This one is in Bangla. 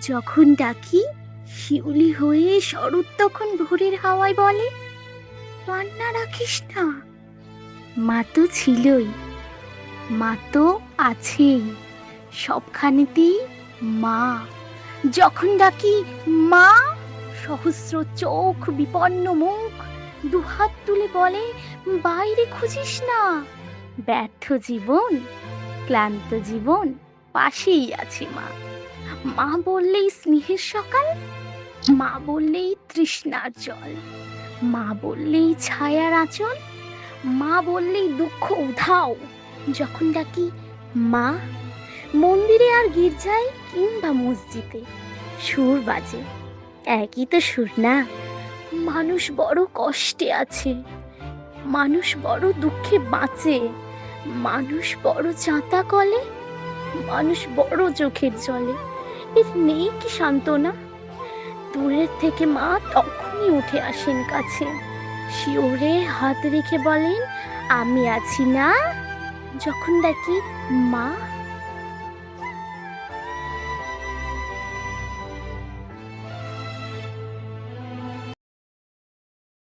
যখন ডাকি, শিউলি হয়ে শরৎ তখন ভোরের হাওয়ায় বলে কান্না রাখিস না? মা তো ছিলই, মা তো আছেই, সবখানেতেই মা। যখন ডাকি, মা সহস্র চোখ, বিপন্ন মুখ, দুহাত তুলে বলে, বাইরে খুঁজিস না। ব্যর্থ জীবন, ক্লান্ত জীবন, পাশেই আছে মা। মা বললেই স্নেহের সকাল, মা বললেই তৃষ্ণার জল, মা বললেই ছায়ার আঁচল, মা বললেই দুঃখ উধাও। যখন ডাকি, মা, মন্দিরে আর গির্জায় কিংবা মসজিদে? সুর বাজে। একই তো সুর না। মানুষ বড় কষ্টে আছে। মানুষ বড় দুঃখে বাঁচে। মানুষ বড় চাঁতা কলে। মানুষ বড় চোখের জলে। এর নেই কি সান্ত্বনা? দূরের থেকে মা তখনই উঠে আসেন কাছে। শিওরে হাত রেখে বলেন, আমি আছি না। যখন দেখি মা